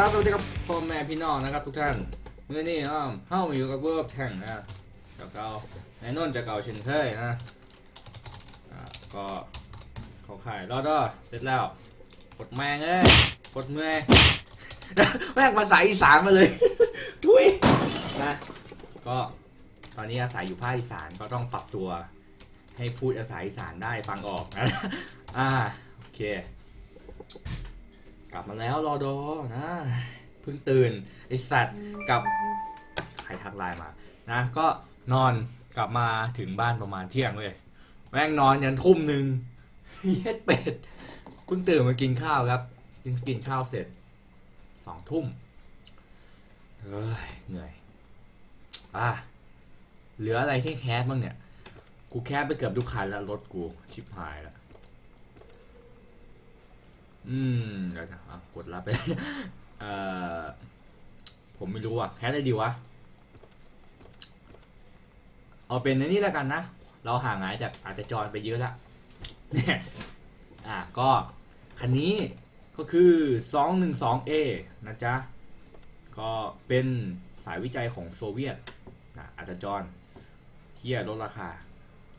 ครับสวัสดีครับพ่อแม่พี่น้องนะครับทุกท่านเมื่อนี้อ้อมเฮ้ามาอยู่กับเวิร์บแท่งนะกับเก่าในนนท์จะเก่าเช่นเคยนะก็เขาขายรอดอเสร็จแล้วกดแมงเอ้ยกดเมื่อยแม่งภาษาอีสานมาเลยทุยนะก็ตอนนี้อาศัยอยู่ภาคอีสานก็ต้องปรับตัวให้พูดภาษาอีสานได้ฟังออกนะอ่าโอเค ลับมาแล้วรอดอนะ เพิ่งตื่นไอสัตว์กับใครทักไลน์มานะก็นอนกลับมาถึงบ้านประมาณเที่ยงเว้ยแม่งนอนยันทุ่มหนึ่งเย็ดเป็ดเพิ่งตื่นมากินข้าวครับ กินกินข้าวเสร็จสองทุ่มเฮ้ยเหนื่อยอะเหลืออะไรที่แคสบ้างเนี่ย กูแคสไปเกือบทุกคันแล้วรถกูชิบหายแล้ว อืมเดี๋ยวนะกดรับไปเอ่อผมไม่รู้อะแคสอะไรดีวะ เอาเป็นในนี้แล้วกันนะ เราห่างหายจากอาจจะจรไปเยอะละเนี่ยอะก็ คันนี้ก็คือ 212A นะจ๊ะ ก็เป็นสายวิจัยของโซเวียตนะอาจจะจรเที่ยลดราคา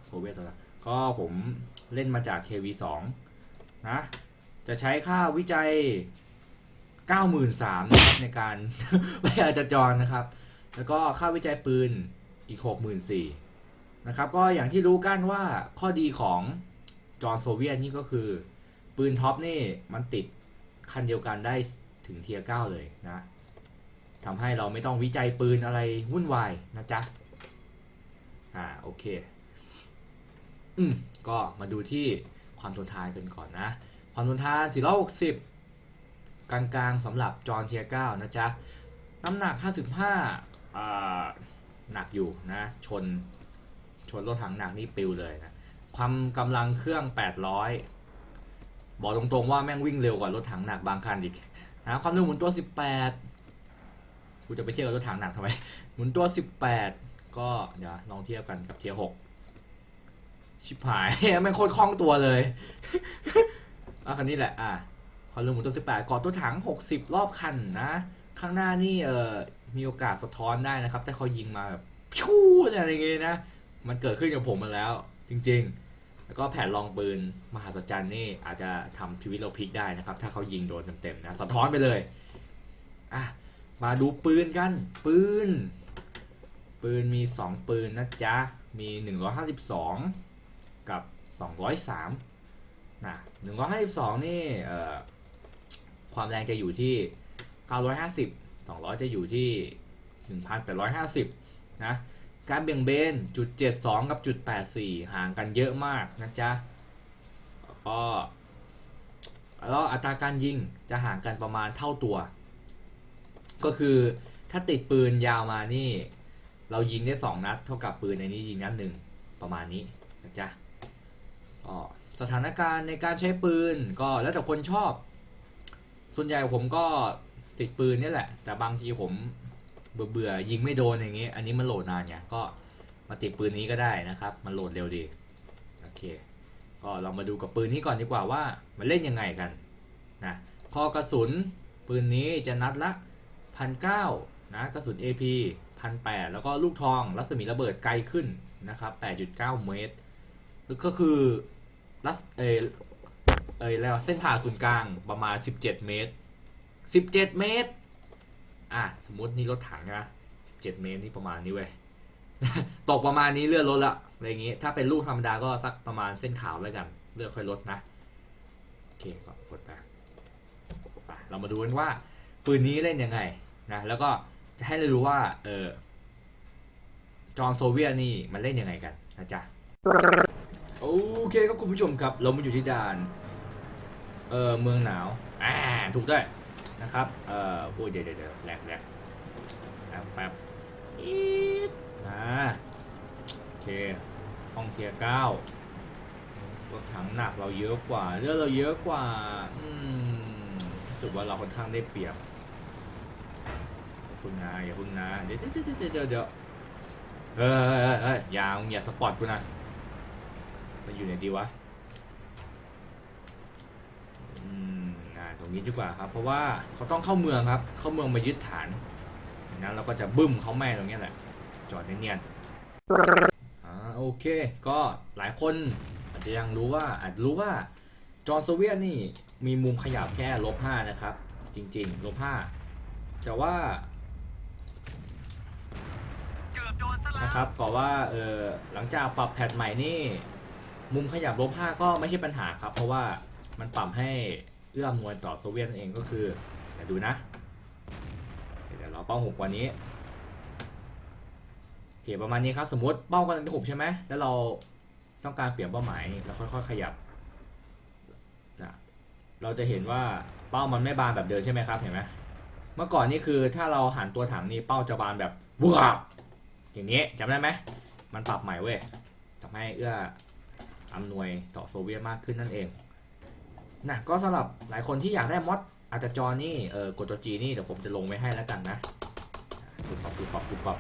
โซเวียตลดราคาก็ผมเล่นมาจาก KV2 นะ จะใช้ค่าวิจัย 93,000นะครับในการไปอาจจรนะครับ แล้วก็ค่าวิจัยปืนอีก 64,000นะครับ ก็อย่างที่รู้กันว่าข้อดีของจอร์นโซเวียตนี่ก็คือ ปืนท็อปนี่มันติดคันเดียวกันได้ถึงเทียร์9เลยนะทำให้เราไม่ต้องวิจัยปืนอะไรวุ่นวายนะจ๊ะ อ่าโอเค อืมก็มาดูที่ความทนทานกันก่อนนะ ความทนทาน 460 กลางๆสำหรับจอห์นเทีย9นะจ๊ะ น้ำหนัก 55อ่าหนักอยู่นะ ชน ชนรถถังหนักนี่ปิวเลยนะ ความกำลังเครื่อง 800 บอกตรงๆว่าแม่งวิ่งเร็วกว่ารถถังหนักบางคันอีกนะความเร็วหมุนตัว 18กูจะไปเทียบกับรถถังหนักทำไม หมุนตัว 18 ก็เดี๋ยวลองเทียบกันกับเทียร์6ชิบหายแม่งโคตรคล่องตัวเลย อะคันนี้แหละ อะความเร็วหมุนตัว18กอดตัวถัง60รอบคันนะ ข้างหน้านี่เอ่อมีโอกาสสะท้อนได้นะครับ แต่เขายิงมาแบบชู้อะไรเงี้ยนะ มันเกิดขึ้นกับผมมาแล้ว จริง ๆ แล้วก็แผ่นรองปืนมหาสัจจรรย์นี่อาจจะทำชีวิตเราพลิกได้นะครับ ถ้าเขายิงโดนเต็มๆนะ สะท้อนไปเลย อะ มาดูปืนกัน ปืน ปืนมี 2 ปืนนะจ๊ะ มี 152 กับ 203 นะ152นี่เอ่อความแรงจะอยู่ที่950 200จะอยู่ที่1,850นะการเบี่ยงเบนจุด72กับจุด84ห่างกันเยอะมากนะจ๊ะก็แล้วอัตราการยิงจะห่างกันประมาณเท่าตัว ก็คือถ้าติดปืนยาวมานี่ เรายิงได้ 2 นัด เท่ากับปืนในนี้ยิงนัดหนึ่งประมาณนี้นะจ๊ะก็ สถานการณ์ในการใช้ปืนก็แล้วแต่คนชอบ ส่วนใหญ่ผมก็ติดปืนนี่แหละ แต่บางทีผมเบื่อเบื่อๆยิงไม่โดนอย่างงี้อันนี้มันโหลดนานเนี่ยก็มาติดปืนนี้ก็ได้นะครับ มันโหลดเร็วดีโอเค ก็เรามาดูกับปืนนี้ก่อนดีกว่าว่ามันเล่นยังไงกันนะพอกระสุนปืนนี้จะนัดละพันเก้านะกระสุน AP พันแปดแล้วก็ลูกทองรัศมีระเบิดไกลขึ้นนะครับ8.9 เมตร ก็คือ รัศเออเอแล้วเส้นผ่าศูนย์กลางประมาณ 17 เมตร 17 เมตร อะ สมมตินี่รถถังนะ17 เมตรนี่ประมาณนี้เว้ย ตกประมาณนี้เลื่อนรถละ อะไรอย่างงี้ ถ้าเป็นลูกธรรมดาก็สักประมาณเส้นขาวแล้วกัน เลือกค่อยลดนะ โอเคก็กดไปเรามาดูกันว่าปืนนี้เล่นยังไงนะ แล้วก็จะให้เราดูว่า เออจอห์นโซเวียตนี่มันเล่นยังไงกันนะจ๊ะ โอเคครับคุณผู้ชมครับ เรามาอยู่ที่ด่านเออเมืองหนาวอ่าถูกด้วยนะครับเอ่อโอ้ยเดี๋ยวเดี๋ยวเดะแหลกแหลกแป๊บแป๊บอีดอ่าโอเคห้องเทียร์เก้ารถถังหนักเราเยอะกว่าเลือดเราเยอะกว่าอืมรู้สึกว่าเราค่อนข้างได้เปรียบอย่าพึ่งนะอย่าพึ่งนะเดี๋ยวเดี๋ยวเดี๋ยวเดี๋ยวเดี๋ยวเฮ้ยเฮ้ยเฮ้ยเฮ้ยอย่าอย่าสปอร์ตกูนะ มันอยู่ไหนดีวะ อืมอ่าตรงนี้ดีกว่าครับ เพราะว่าเขาต้องเข้าเมืองครับ เข้าเมืองมายึดฐานดังนั้นเราก็จะบึ้มเขาแม่ตรงนี้แหละ จอดเนียนๆอ่าโอเค ก็หลายคนอาจจะยังรู้ว่าอาจรู้ว่าจอร์โซเวียตนี่มีมุมขยับแค่ลบห้านะครับ จริงๆลบห้าแต่ว่านะครับก็ว่าเออหลังจากปรับแพทใหม่นี่ มุมขยับลบ5ก็ไม่ใช่ปัญหาครับ เพราะว่ามันปรับให้เอื้ออำนวยต่อโซเวียตนั่นเองก็คือเดี๋ยวดูนะ เดี๋ยวเราเป้าหกกว่านี้โอเคประมาณนี้ครับสมมติเป้ากำลังจะหกใช่ไหมแล้วเราต้องการเปลี่ยนเป้าหมายเราค่อยๆขยับนะเราจะเห็นว่าเป้ามันไม่บานแบบเดิมใช่ไหมครับเห็นไหมเมื่อก่อนนี่คือถ้าเราหันตัวถังนี่เป้าจะบานแบบว้าวอย่างนี้จำได้ไหมมันปรับใหม่เว้ยทำให้เอื้อ อำนวยต่อโซเวียตมากขึ้นนั่นเองนะก็สำหรับหลายคนที่อยากได้มอดอาจจะจอนี่เออกดตัวจีนี่เดี๋ยวผมจะลงไว้ให้แล้วกันนะปุ๊บปับปุ๊บปับปุ๊บปับ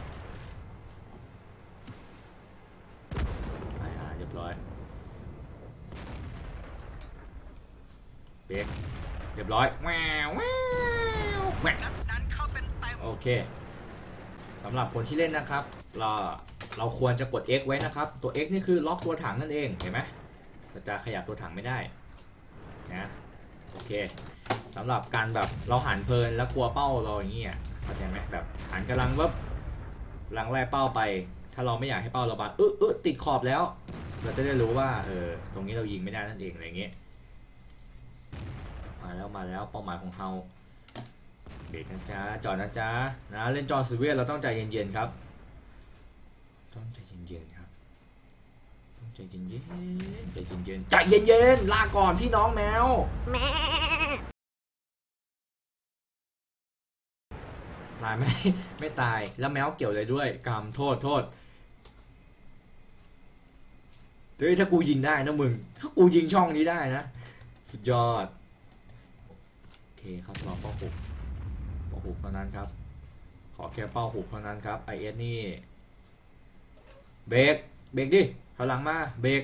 อ่าเรียบร้อยเบรกเรียบร้อยแววแววแววนั้นเข้าเต็มเต็มโอเคสำหรับคนที่เล่นนะครับเรา เราควรจะกด X ไว้นะครับ ตัว X นี่คือล็อกตัวถังนั่นเอง เห็นไหมจะขยับตัวถังไม่ได้นะโอเคสำหรับการแบบเราหันเพลินแล้วกลัวเป้าเราอย่างเงี้ยเข้าใจไหมแบบหันกำลังแบบกำลังไล่เป้าไป ถ้าเราไม่อยากให้เป้าเราบานเออเออติดขอบแล้ว เราจะได้รู้ว่าเออตรงนี้เรายิงไม่ได้นั่นเองอะไรเงี้ยมาแล้วมาแล้วเป้าหมายของเราเบรกนะจ๊ะจอดนะจ๊ะนะเล่นจอสเวียเราต้องใจเย็นๆครับ ต้องใจเย็นๆครับต้องใจเย็นๆใจเย็นๆใจเย็นๆลาก่อนพี่น้องแมวตายไหมไม่ตายแล้วแมวเกี่ยวอะไรด้วยกรรมโทษโทษเฮ้ยถ้ากูยิงได้นะมึง ถ้ากูยิงช่องนี้ได้นะ สุดยอด โอเคครับรอเป้าหกเป้าหุบเท่านั้นครับ ขอแค่เป้าหุบเท่านั้นครับ IS นี่ เบรกเบรกดิถอยหลังมาเบรก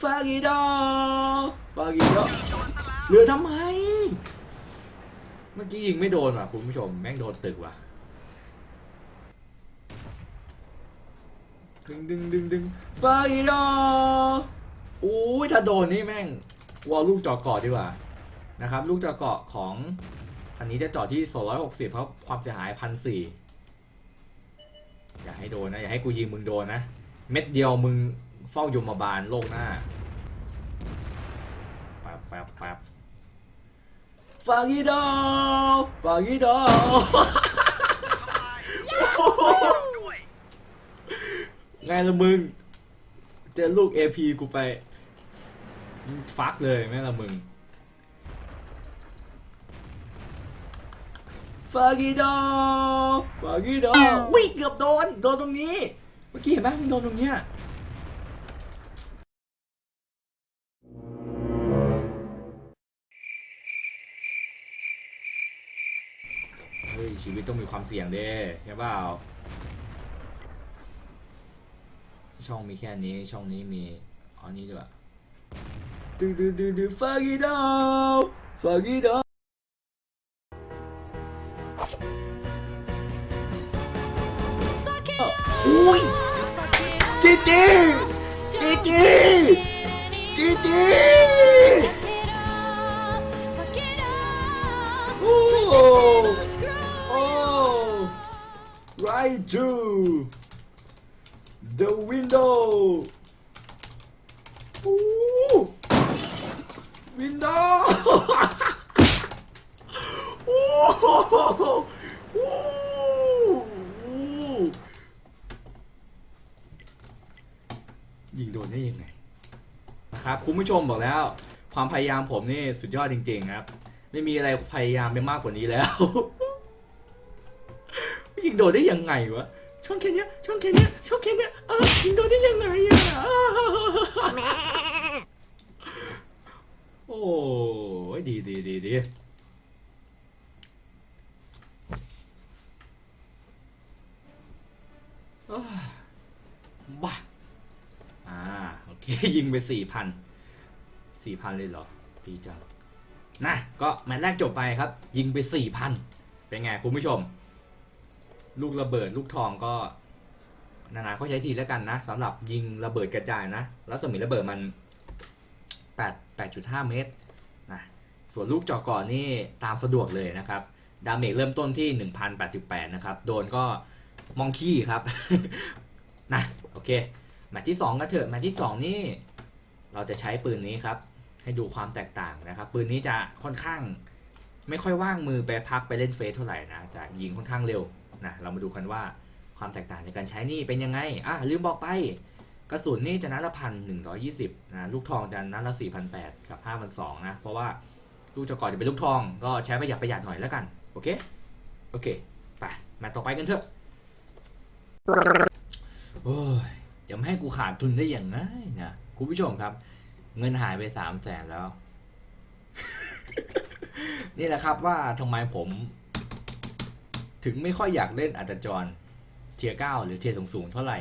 ฟากิโดฟากิโดเหลือทำไม เมื่อกี้ยิงไม่โดนว่ะคุณผู้ชมแม่งโดนตึกว่ะดึงดึงดึงดึงฟากิโดโอ้ยถ้าโดนนี่แม่งวอลลูกจอเกาะดีกว่านะครับ ลูกจอเกาะของคันนี้จะจอดที่ 260 เพราะความเสียหายพันสี่ อย่าให้โดนนะ อย่าให้กูยิงมึงโดนนะ เม็ดเดียวมึงเฝ้ายมบาลโลกหน้าแป๊บแป๊บแป๊บฟากิโดฟากิโดด้วยไงละมึง เจอลูก AP กูไป ฟักเลยแม่ละมึง ฟากิโดฟากิโดวิ่งเกือบโดน โดนตรงนี้ เมื่อกี้เห็นไหมมันโดนตรงเนี้ยเฮ้ยชีวิตต้องมีความเสี่ยงเด้ใช่เปล่า ช่องมีแค่นี้ ช่องนี้มีเอานี้ด้วยดื้อดื้อดื้อดื้อฟากิโดฟากิโด อุ้ยจีจีจีจีจีจีโอ้โอ้ right to the window โอ้ window โอ้โอ้ ยิงโดนได้ยังไงนะครับคุณผู้ชมบอกแล้ว ความพยายามผมนี่สุดยอดจริง ๆ ครับ ไม่มีอะไรพยายามไปมากกว่านี้แล้ว ยิงโดนได้ยังไงวะช่องแค่เนี้ยช่องแค่เนี้ยช่องแค่เนี้ยเออยิงโดนได้ยังไงอะโอ้ยดีดีดีดีเอ้ย บ้าอ่า โอเค ยิงไปสี่พันสี่พันเลยเหรอดีจังนะก็แมตช์แรกจบไปครับ ยิงไป4,000เป็นไงคุณผู้ชม ลูกระเบิดลูกทองก็นานาก็ใช้ทีแล้วกันนะสำหรับยิงระเบิดกระจายนะ แล้วสมิระเบิดมัน8 8.5 เมตรนะส่วนลูกเจาะก่อนนี่ตามสะดวกเลยนะครับ ดาเมจเริ่มต้นที่ 1,088 นะครับ โดนก็ มองขี้ครับ นะ โอเค แมตช์ที่ 2กันเถอะ แมตช์ที่ 2 นี่ เราจะใช้ปืนนี้ครับ ให้ดูความแตกต่างนะครับ ปืนนี้จะค่อนข้างไม่ค่อยว่างมือไปพักไปเล่นเฟสเท่าไหร่นะ จะยิงค่อนข้างเร็วนะ เรามาดูกันว่าความแตกต่างในการใช้นี่เป็นยังไง อะลืมบอกไป กระสุนนี่จะนัดละพันหนึ่งร้อยี่สิบนะ ลูกทองจะนัดละสี่พันแปดกับห้าพันสองนะ เพราะว่าลูกจะก่อจะเป็นลูกทอง ก็ใช้ประหยัดประหยัดหน่อยแล้วกัน โอเค โอเค ไป มาต่อไปกันเถอะ โอ้ยจะไม่ให้กูขาดทุนได้อย่างไรนะคุณผู้ชมครับ เงินหายไปสามแสนแล้ว นี่แหละครับว่าทำไมผม ถึงไม่ค่อยอยากเล่นอัตจรเทียร์เก้าหรือเทียร์สูงๆเท่าไหร่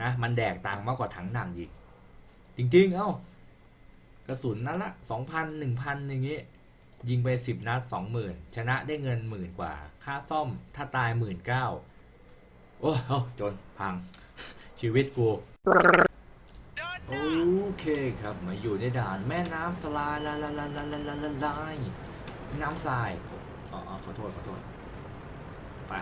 นะมันแดกตังมากกว่าถังหนังอีก จริง ๆ เอ้ากระสุนนัดละสองพันหนึ่งพันอย่างงี้ยิงไปสิบนัดสองหมื่นชนะได้เงินหมื่นกว่า ค่าซ่อมถ้าตายหมื่นเก้า โอ้โหจนพัง ชีวิตกู โอเคครับ มาอยู่ในด่านแม่น้ำสลายลาลาลาลาลาลาลาลายน้ำทรายอ๋ออขอโทษ ขอโทษ ไป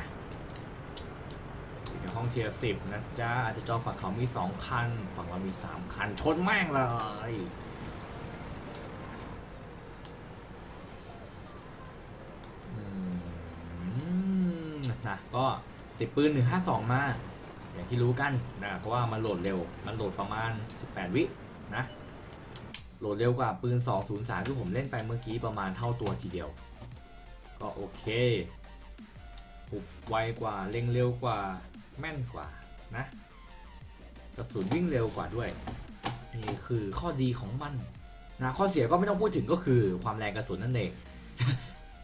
อยู่ห้องเทียร์สิบนะจ๊ะ อาจจะจองฝั่งเขามีสองคัน ฝั่งเรามีสามคัน ชนแม่งเลยนะก็ ติดปืนหนึ่งห้าสองมา อย่างที่รู้กันนะเพราะว่ามันโหลดเร็ว มันโหลดประมาณ 18 วินะ โหลดเร็วกว่าปืน 203 ที่ผมเล่นไปเมื่อกี้ประมาณเท่าตัวทีเดียว ก็โอเคหุบไวกว่า เล็งเร็วกว่า แม่นกว่านะ กระสุนวิ่งเร็วกว่าด้วย นี่คือข้อดีของมันนะข้อเสียก็ไม่ต้องพูดถึงก็คือความแรงกระสุนนั่นเอง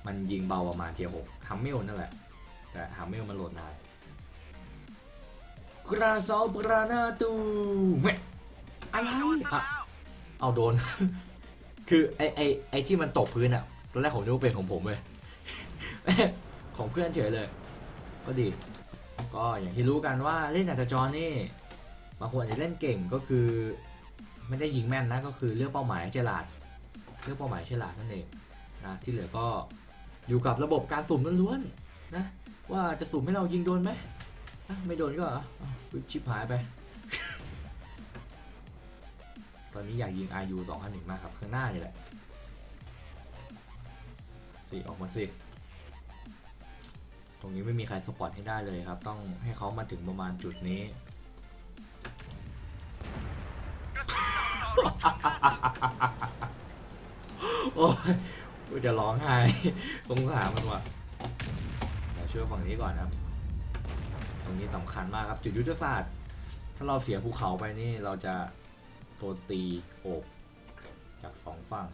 มันยิงเบาประมาณเทียร์หกฮัมเมลนั่นแหละ แต่ฮัมเมลมันโหลดนาน กราซาปรานาตูเว้ยอะไรโดนซะอะแล้วเอาโดน คือไอไอไอที่มันตกพื้นอะตอนแรกผมนึกว่าเป็นของผมเลย ของเพื่อนเฉยเลย ก็ดี ก็อย่างที่รู้กันว่าเล่นอัตจรนี่บางคนอาจจะเล่นเก่งก็คือ ไม่ได้ยิงแม่นนะก็คือเลือกเป้าหมายให้ฉลาดเลือกเป้าหมายให้ฉลาดนั่นเองนะที่เหลือก็อยู่กับระบบการสุ่มล้วนๆนะว่าจะสุ่มให้เรายิงโดนไหมอะ ไม่โดนก็อะฟึบชิบหายไป ตอนนี้อยากยิง RU 2001มากครับ ข้างหน้านี่แหละสิออกมาสิ ตรงนี้ไม่มีใครสปอตให้ได้เลยครับ ต้องให้เขามาถึงประมาณจุดนี้โอ้ยกูจะร้องไห้สงสารมันว่ะเดี๋ยวช่วยฝั่งนี้ก่อนครับ รงนี้สำคัญมากครับ จุดยุทธศาสตร์ ถ้าเราเสียภูเขาไปนี่เราจะโดนตีอบจากสองฝั่ง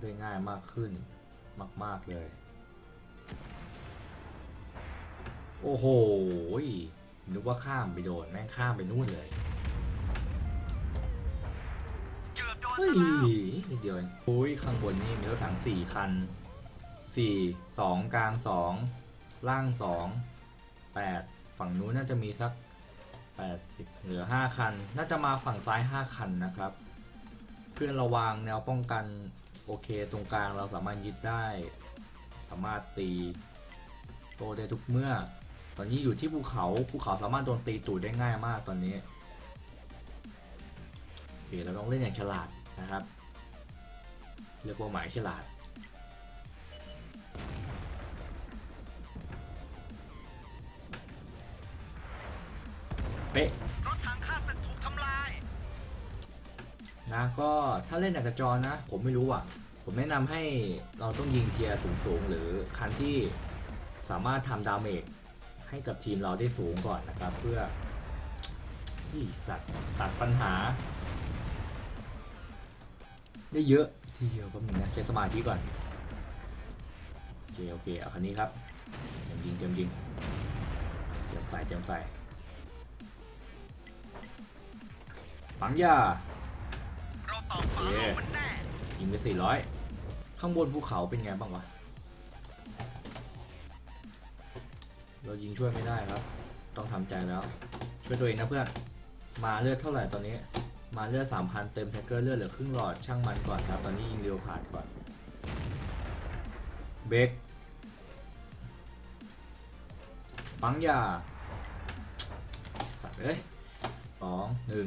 ได้ง่ายมากขึ้นมาก ๆ เลย โอ้โหนึกว่าข้ามไปโดน แม่งข้ามไปนู่นเลยเฮ้ยนิดเดียวโอ้ยข้างบนนี่มีรถถังสี่คันสี่สองกลางสองล่างสอง แปดฝั่งนู้นน่าจะมีสักแปดสิบเหลือห้าคัน น่าจะมาฝั่งซ้ายห้าคันนะครับ เพื่อนระวางแนวป้องกันโอเคตรงกลางเราสามารถยึดได้ สามารถตีโตได้ทุกเมื่อ ตอนนี้อยู่ที่ภูเขาภูเขาสามารถโดนตีตูดได้ง่ายมากตอนนี้โอเคเราต้องเล่นอย่างฉลาดนะครับเลือกเป้าหมายฉลาด เป๊ะนะก็ถ้าเล่นจากกระจรนะ ผมไม่รู้อะ ผมแนะนำให้เราต้องยิงเทียร์สูงๆ หรือคันที่สามารถทำดาเมจให้กับทีมเราได้สูงก่อนนะครับ เพื่อที่สัตว์ตัดปัญหา ได้เยอะทีเดียวแป๊บนึงนะใช้สมาธิก่อนโอเคโอเคเอาคันนี้ครับเตรียมยิงเตรียมยิงเตรียมใส่เตรียมใส่ ปังยาเราตอบฝาโลกมันแน่ยิงไป400ข้างบนภูเขาเป็นไงบ้างวะ เรายิงช่วยไม่ได้ครับ ต้องทำใจแล้ว ช่วยตัวเองนะเพื่อน มาเลือดเท่าไหร่ตอนนี้ มาเลือด3,000เต็มแท็กเกอร์เลือดเหลือครึ่งหลอดช่างมันก่อนครับ ตอนนี้ยิงเร็วผ่านก่อน เบรกปังยาสัตว์เอ้ยสองหนึ่ง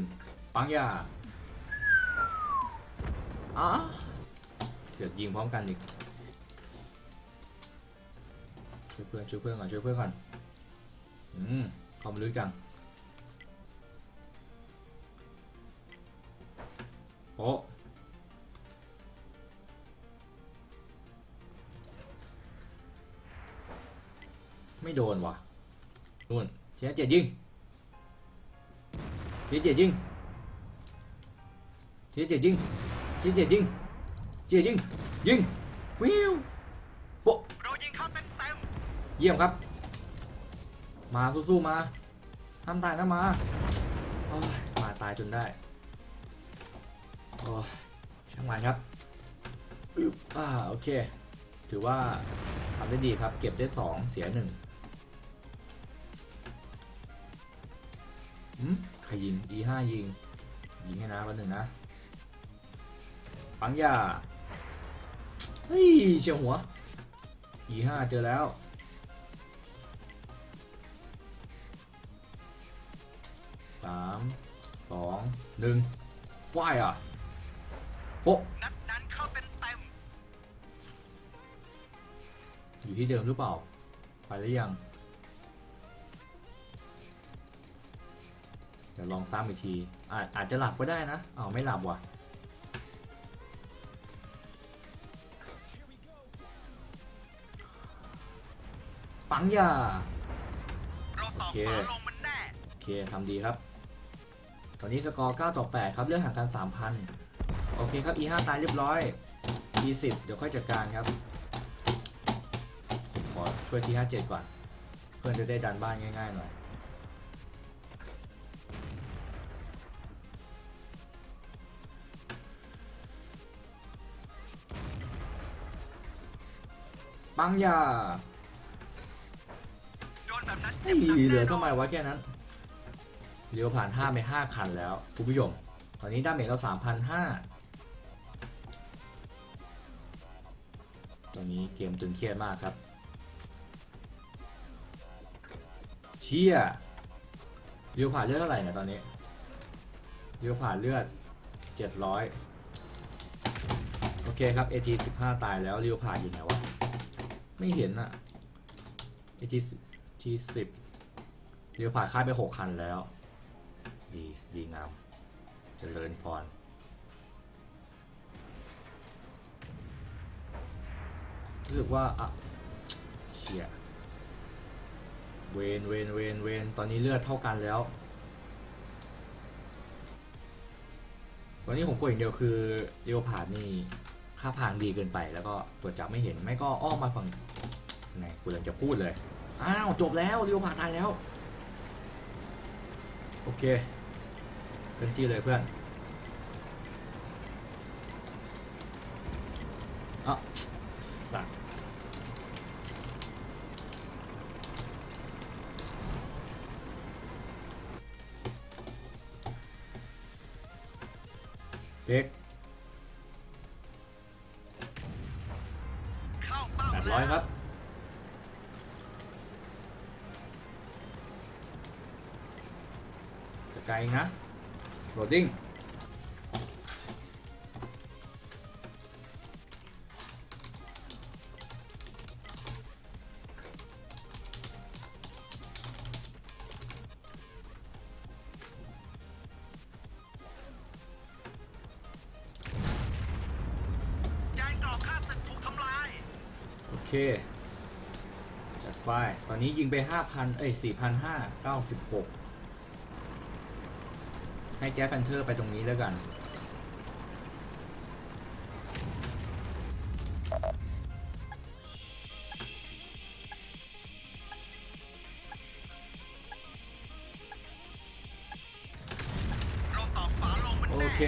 ปังยาอ้าเสือกยิงพร้อมกันอีกช่วยเพื่อนช่วยเพื่อนก่อนช่วยเพื่อนก่อนอืมความลึกจังโอ้ไม่โดนว่ะนู่นเทียเจ็ดยิงเทียเจ็ดยิง เทียเจ็ดยิงเทียเจ็ดยิงเทียยิงยิงวิวโปะเรายิงเข้าเต็มเต็มเยี่ยมครับ มาสู้ๆมาห้ามตายนะมาโอ้ยมาตายจนได้โอ้ยช่างมันครับอึบอ่าโอเค ถือว่าทำได้ดีครับ เก็บได้ 2 เสีย1อืมใครยิง E5 ยิง ยิงให้นะวันหนึ่งนะ ปังยาเฮ้ยเฉียวหัว E5 เจอแล้ว สาม สอง หนึ่งไฟอะโป๊ะนัดนั้นเข้าเต็มเต็มอยู่ที่เดิมหรือเปล่า ไปหรือยัง เดี๋ยวลองซ้ำอีกที อาจอาจจะหลับก็ได้นะอ้าวไม่หลับว่ะ ปังยาโอเคโอเคทำดีครับ ตอนนี้สกอร์ 9 ต่อ 8 ครับ เลือกห่างกัน 3,000 โอเคครับ E5 ตายเรียบร้อย E10 เดี๋ยวค่อยจัดการครับขอช่วยที5 7ก่อน เพื่อนจะได้ดันบ้านง่ายๆหน่อยปังยา เฮ้ยเหลือทำไมวะแค่นั้นเร็วผ่าน5ไป5คันแล้วคุณผู้ชม ตอนนี้ดาเมจเรา3,500ตอนนี้เกมตึงเครียดมากครับ เชี่ยเร็วผ่านเลือดเท่าไหร่เนี่ยตอนนี้เร็วผ่านเลือด700โอเคครับ AG 15 ตายแล้วเร็วผ่านอยู่ไหนวะ ไม่เห็นอะ AG ที่สิบเรียวผ่านค่ายไปหกคันแล้ว ดีดีงามเจริญพรรู้สึกว่าอะเชี่ยเวนเวนเวนเวนตอนนี้เลือดเท่ากันแล้วตอนนี้ผมกดอย่างเดียวคือเรียวผ่านนี่ค่าพางดีเกินไปแล้วก็ตรวจจับไม่เห็นไม่ก็อ้อมมาฝั่งไหนกูเลยจะพูดเลย อ้าว จบแล้วเรียวผ่านตายแล้ว โอเคเคลื่อนที่เลยเพื่อนอะสัตว์เด็กเข้าเป้าแปดร้อยครับ ไกลอีกนะโหลดดิ้งยานกรอบข้าศึกถูกทำลายโอเค จัดไป ตอนนี้ยิงไป 5,000 เอ้ย 4,596 ให้แจ๊สแพนเทอร์ไปตรงนี้แล้วกันเราตอกฝาลงมันโอแน่เค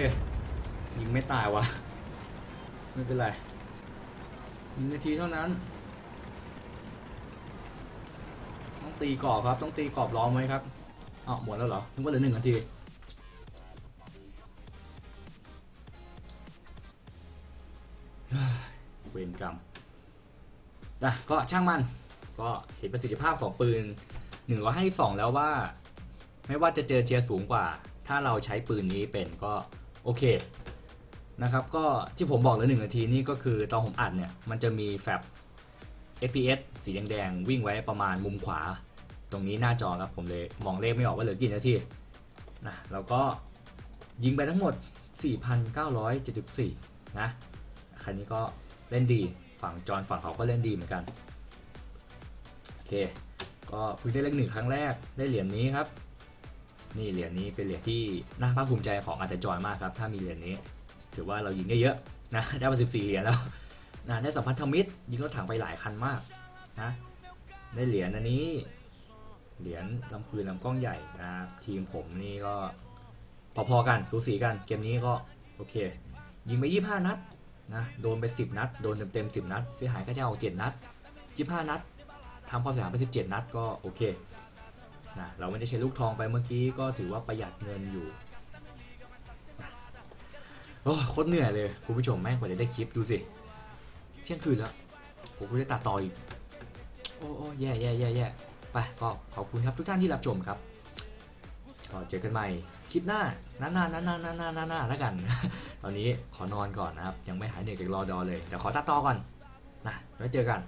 ยิงไม่ตายวะไม่เป็นไรหนึ่งนาทีเท่านั้น ต้องตีกรอบครับ ต้องตีกรอบล้อมไว้ครับอ้าวหมดแล้วเหรอนึกว่าเหลือหนึ่งนาที กรรมนะก็ช่างมันก็เห็นประสิทธิภาพของปืนหนึ่งร้อยให้สองแล้วว่า ไม่ว่าจะเจอเจียสูงกว่า ถ้าเราใช้ปืนนี้เป็นก็โอเคนะครับก็ที่ผมบอกเลยหนึ่งนาทีนี่ก็คือตอนผมอัดเนี่ย มันจะมีแฟบ FPS สีแดงๆวิ่งไว้ประมาณมุมขวา ตรงนี้หน้าจอครับผมเลยมองเลขไม่ออกว่าเหลือกี่นาทีนะแล้วก็ยิงไปทั้งหมด 4,974 นะ คันนี้ก็ เล่นดี ฝั่งจอนฝั่งเขาก็เล่นดีเหมือนกัน โอเค ก็เพิ่งได้เลขหนึ่งครั้งแรกได้เหรียญนี้ครับ นี่เหรียญนี้เป็นเหรียญที่น่าภาคภูมิใจของอาจารย์จอยมากครับ ถ้ามีเหรียญนี้ ถือว่าเรายิงได้เยอะนะ ได้มา14เหรียญแล้วนะได้สัมพันธมิตรยิงรถถังไปหลายคันมากนะ ได้เหรียญอันนี้ เหรียญลำปืนลำกล้องใหญ่นะทีมผมนี่ก็พอๆกันสูสีกัน เกมนี้ก็โอเค ยิงไป 25 นัด นะโดนไป 10 นัด โดนเต็มๆ10 นัด เสียหายก็จะเอา7นัด25 นัดทำความเสียหายไป17 นัดก็โอเคนะเราไม่ได้ใช้ลูกทองไปเมื่อกี้ก็ถือว่าประหยัดเงินอยู่โอ้โคตรเหนื่อยเลยคุณผู้ชมแม่งกว่าจะได้คลิปดูสิเที่ยงคืนแล้วผมก็จะตัดต่ออีกโอ้โอ้แย่แย่แย่แย่ไปก็ขอบคุณครับทุกท่านที่รับชมครับก็เจอกันใหม่คลิปหน้านานๆนานๆนานๆนานๆแล้วกัน ตอนนี้ขอนอนก่อนนะครับ ยังไม่หายเหนื่อยจากรอดอเลยเดี๋ยวขอตัดต่อก่อนนะไว้เจอกัน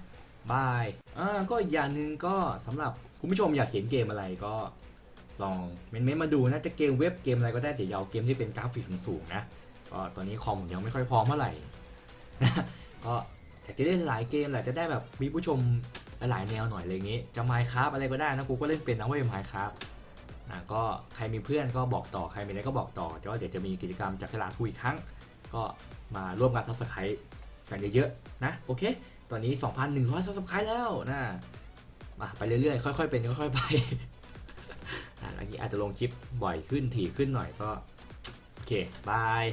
บายอ่าก็อย่างหนึ่งก็สำหรับคุณผู้ชมอยากเขียนเกมอะไรก็ลองเม้นๆมาดูนะจะเกมเว็บเกมอะไรก็ได้แต่ยาเอาเกมที่เป็นกราฟิกสูงๆนะก็ตอนนี้คอมยังไม่ค่อยพร้อมเท่าไหร่ก็อยากจะเล่นหลายเกมแหละจะได้แบบมีผู้ชมหลายแนวหน่อยอะไรอย่างงี้ จะไมค์ครับอะไรก็ได้นะกูก็เล่นเป็นนะเว้ยไมค์ครับ นะก็ใครมีเพื่อนก็บอกต่อใครมีอะไรก็บอกต่อแต่ว่าเดี๋ยวจะมีกิจกรรมจักรลาคุยอีกครั้ง ก็มาร่วมกันซับสไครต์กันเยอะๆนะโอเค ตอนนี้ 2,100ซับสไครต์แล้วนะมาไปเรื่อยๆ ค่อยๆเป็นค่อยๆไปอะนี้อาจจะลงคลิปบ่อยขึ้นถี่ขึ้นหน่อยก็โอเคบาย